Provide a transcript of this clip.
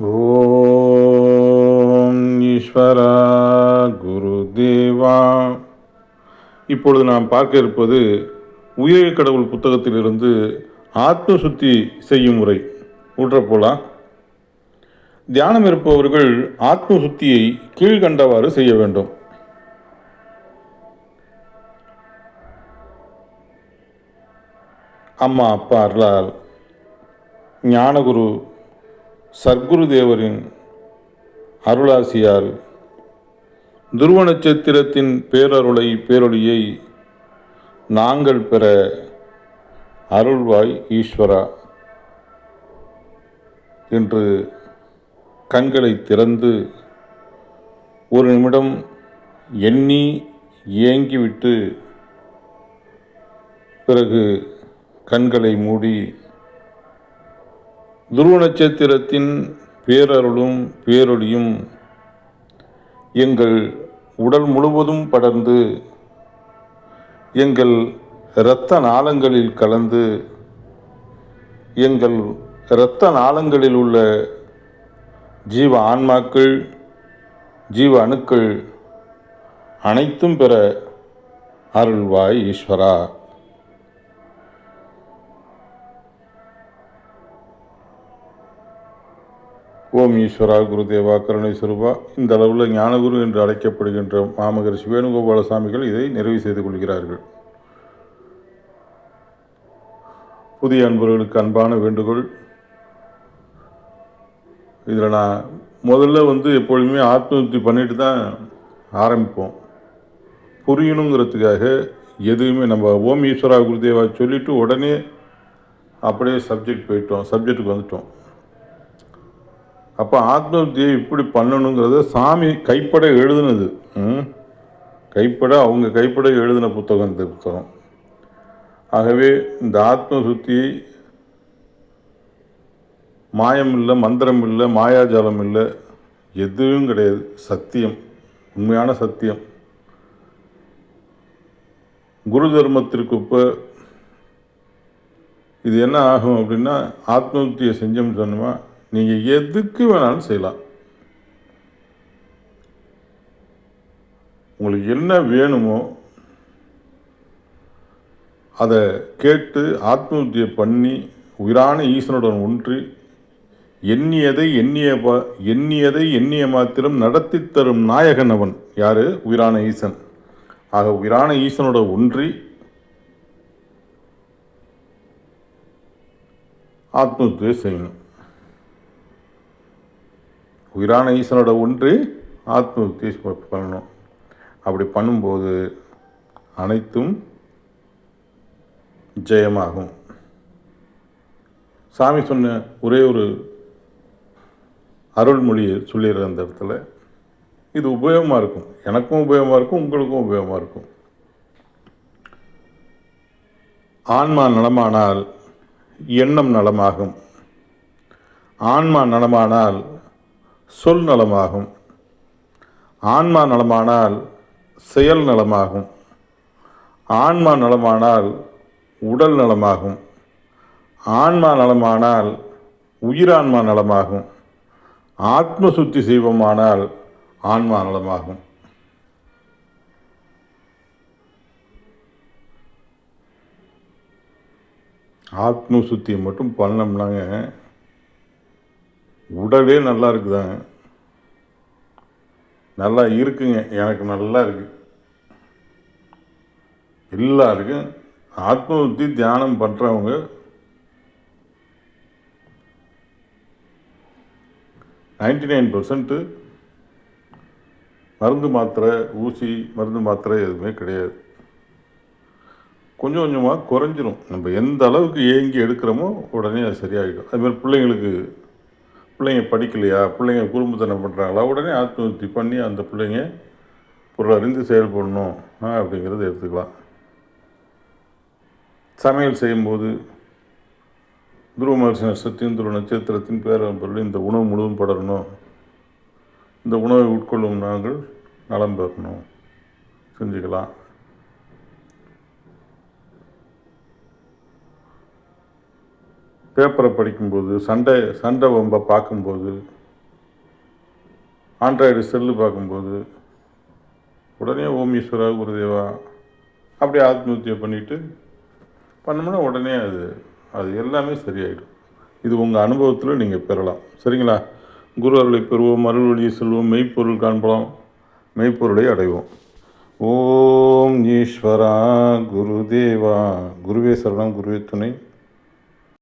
ஓம் ஈஸ்வரா குருதேவா. இப்பொழுது நாம் பார்க்க இருப்பது உயிர் கடவுள் புத்தகத்திலிருந்து ஆத்ம சுத்தி செய்யும் முறை. ஊற்ற போலாம். தியானம் இருப்பவர்கள் ஆத்ம சுத்தியை கீழ்கண்டவாறு செய்ய வேண்டும். அம்மா அப்பா அருளால் ஞானகுரு சர்க்குரு தேவரின் அருளாசியால் துருவ நட்சத்திரத்தின் பேரருளை பேரொழியை நாங்கள் பெற அருள்வாய் ஈஸ்வரா என்று கண்களை திறந்து ஒரு நிமிடம் எண்ணி ஏங்கிவிட்டு பிறகு கண்களை மூடி துருவ நட்சத்திரத்தின் பேரருளும் பேரொளியும் எங்கள் உடல் முழுவதும் படர்ந்து எங்கள் இரத்த நாளங்களில் கலந்து எங்கள் இரத்த நாளங்களில் உள்ள ஜீவ ஆன்மாக்கள் ஜீவ அணுக்கள் அனைத்தும் பெற அருள்வாய் ஈஸ்வரா. ஓம் ஈஸ்வரா குருதேவா கருணை சுரூபா. இந்த அளவில் ஞானகுரு என்று அழைக்கப்படுகின்ற மாமகரிஷி வேணுகோபால சாமிகள் இதை நிறைவு செய்து கொள்கிறார்கள். புதிய அன்பர்களுக்கு அன்பான வேண்டுகோள். இதில் நான் முதல்ல வந்து எப்பொழுதுமே ஆத்மஹத்தி பண்ணிட்டு தான் ஆரம்பிப்போம். புரியணுங்கிறதுக்காக எதுவுமே நம்ம ஓம் ஈஸ்வரா குருதேவா சொல்லிவிட்டு உடனே அப்படியே சப்ஜெக்ட் போயிட்டோம். சப்ஜெக்ட்டுக்கு வந்துட்டோம். அப்போ ஆத்மஹத்தியை இப்படி பண்ணணுங்கிறத சாமி கைப்பட எழுதுனது. ம்? கைப்பட அவங்க கைப்பட எழுதின புத்தகம் இந்த புத்தகம். ஆகவே இந்த ஆத்ம சுத்தியை மாயம் இல்லை மந்திரம் இல்லை மாயாஜாலம் இல்லை எதுவும் கிடையாது. சத்தியம் உண்மையான சத்தியம். குரு தர்மத்திற்கு இப்போ இது என்ன ஆகும் அப்படின்னா ஆத்மஹத்தியை செஞ்சோம்னு சொன்னோமா நீங்கள் எதுக்கு வேணாலும் செய்யலாம். உங்களுக்கு என்ன வேணுமோ அதை கேட்டு ஆத்மஹத்தியை பண்ணி உயிரான ஈசனுடன் ஒன்றி எண்ணியதை எண்ணிய எண்ணியதை எண்ணிய மாத்திரம் நடத்தி தரும் நாயகன் அவன். யார்? உயிரான ஈசன். ஆக உயிரான ஈசனோட ஒன்றி ஆத்மஹத்தியை செய்யணும். உயிரான ஈசனோட ஒன்று ஆத்மஹத்தியை பண்ணணும் அப்படி பண்ணும்போது அனைத்தும் ஜெயமாகும். சாமி சொன்ன ஒரே ஒரு அருள்மொழியை சொல்லிடுற அந்த இடத்துல இது உபயோகமாக இருக்கும். எனக்கும் உபயோகமாக இருக்கும் உங்களுக்கும் உபயோகமாக இருக்கும். ஆன்மா நலமானால் எண்ணம் நலமாகும். ஆன்மா நலமானால் சொல் நலமாகும். ஆன்மா நலமானால் செயல் நலமாகும். ஆன்மா நலமானால் உடல் நலமாகும். ஆன்மா நலமானால் உயிரான்மா நலமாகும். ஆத்ம சுத்தி செய்வோமானால் ஆன்மா நலமாகும். ஆத்ம சுத்தியை மட்டும் பண்ணோம்னாங்க. உடலே நல்லா இருக்குதாங்க. நல்லா இருக்குங்க. எனக்கு நல்லா இருக்கு. எல்லாருக்கும் ஆத்மபுத்தி தியானம் பண்ணுறவங்க நைன்டி நைன் பர்சன்ட்டு மருந்து மாத்திரை ஊசி மருந்து மாத்திரை எதுவுமே கிடையாது. கொஞ்சம் கொஞ்சமாக குறைஞ்சிரும். நம்ம எந்த அளவுக்கு ஏங்கி எடுக்கிறோமோ உடனே அது சரியாகிடும் அதுமாதிரி பிள்ளைங்களுக்கு பிள்ளைங்க படிக்கலையா? பிள்ளைங்க குறும்புத்தனம் பண்ணுறாங்களா உடனே ஆத்மஹத்தி பண்ணி அந்த பிள்ளைங்க பொருள் அறிந்து செயல்படணும் அப்படிங்கிறத எடுத்துக்கலாம். சமையல் செய்யும்போது துருவ மகர்ஷி நட்சத்திரம் துருவ நட்சத்திரத்தின் பேரம்பொருள் இந்த உணவு முழுவதும் படரணும். இந்த உணவை உட்கொள்ளும் நாங்கள் நலம் பெறணும். செஞ்சுக்கலாம். பேப்பரை படிக்கும்போது சண்டை சண்டை வம்பை பார்க்கும்போது ஆண்ட்ராய்டு செல்லு பார்க்கும்போது உடனே ஓம் ஈஸ்வரா குருதேவா அப்படியே ஆத்மஹத்தியை பண்ணிவிட்டு பண்ணோம்னா உடனே அது அது எல்லாமே சரியாயிடும். இது உங்கள் அனுபவத்தில் நீங்கள் பெறலாம். சரிங்களா? குரு அருளை பெறுவோம் அருள் வழியை செல்வோம் மெய்ப்பொருள் காண்போம் மெய்ப்பொருளை அடைவோம். ஓம் ஈஸ்வரா குருதேவா குருவே சரணம் குருவே துணை.